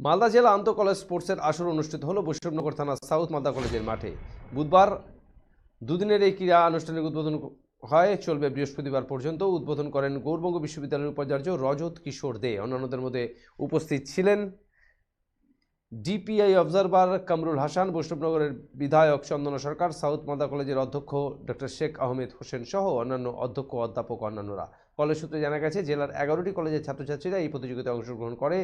মালদা জেলা আন্ত কলেজ স্পোর্টসের আসর অনুষ্ঠিত হলো বৈষ্ণবনগর থানা সাউথ মালদা কলেজের মাঠে। বুধবার দুদিনের এই ক্রীড়া আনুষ্ঠানিক উদ্বোধন হয়, চলবে বৃহস্পতিবার পর্যন্ত। উদ্বোধন করেন গৌরবঙ্গ বিশ্ববিদ্যালয়ের উপাচার্য রজত কিশোর দে। অন্যান্যদের মধ্যে উপস্থিত ছিলেন ডিপিআই অবজারভার কামরুল হাসান, বৈষ্ণবনগরের বিধায়ক চন্দনা সরকার, সাউথ মালদা কলেজের অধ্যক্ষ ডক্টর শেখ আহমেদ হোসেন সহ অন্যান্য অধ্যক্ষ, অধ্যাপক, অন্যান্যরা। কলেজ সূত্রে জানা গেছে, জেলার এগারোটি কলেজের ছাত্রছাত্রীরা এই প্রতিযোগিতায় অংশগ্রহণ করে।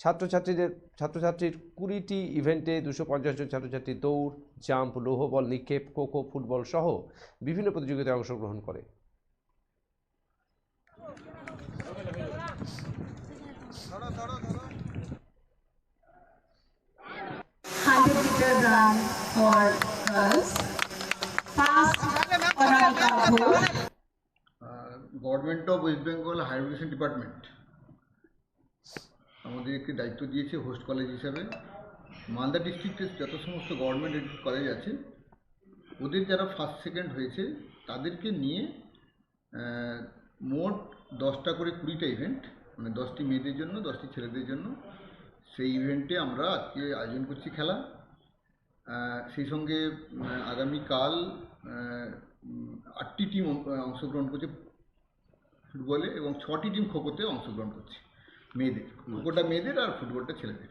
ছাত্রছাত্রীদের ছাত্রছাত্রীর কুড়িটি ইভেন্টে দুশো পঞ্চাশ জন ছাত্রছাত্রী দৌড় জাম্প লৌহ বল নিক্ষেপ খোখো ফুটবল সহ বিভিন্ন প্রতিযোগিতায় অংশগ্রহণ করে. Government of West Bengal higher education department আমাদের একটি দায়িত্ব দিয়েছে হোস্ট কলেজ হিসাবে। মালদা ডিস্ট্রিক্টের যত সমস্ত গভর্নমেন্ট এডুকেট কলেজ আছে, ওদের যারা ফার্স্ট সেকেন্ড হয়েছে, তাদেরকে নিয়ে মোট দশটা করে কুড়িটা ইভেন্ট মানে দশটি মেয়েদের জন্য, দশটি ছেলেদের জন্য, সেই ইভেন্টে আমরা আজকে আয়োজন করছি খেলা। সেই সঙ্গে আগামীকাল আটটি টিম অংশগ্রহণ করছে ফুটবলে এবং ছটি টিম খোখোতে অংশগ্রহণ করছে। মেয়েদের কুকুরটা মেয়েদের আর ফুটবলটা ছেলেদের।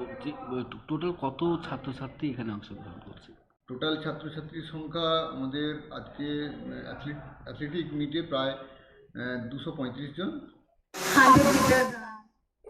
বলছি টোটাল কত ছাত্রছাত্রী এখানে অংশগ্রহণ করছে? টোটাল ছাত্রছাত্রীর সংখ্যা আমাদের আজকে অ্যাথলেট অ্যাথলেটিক মিটে প্রায় দুশো পঁয়ত্রিশ জন.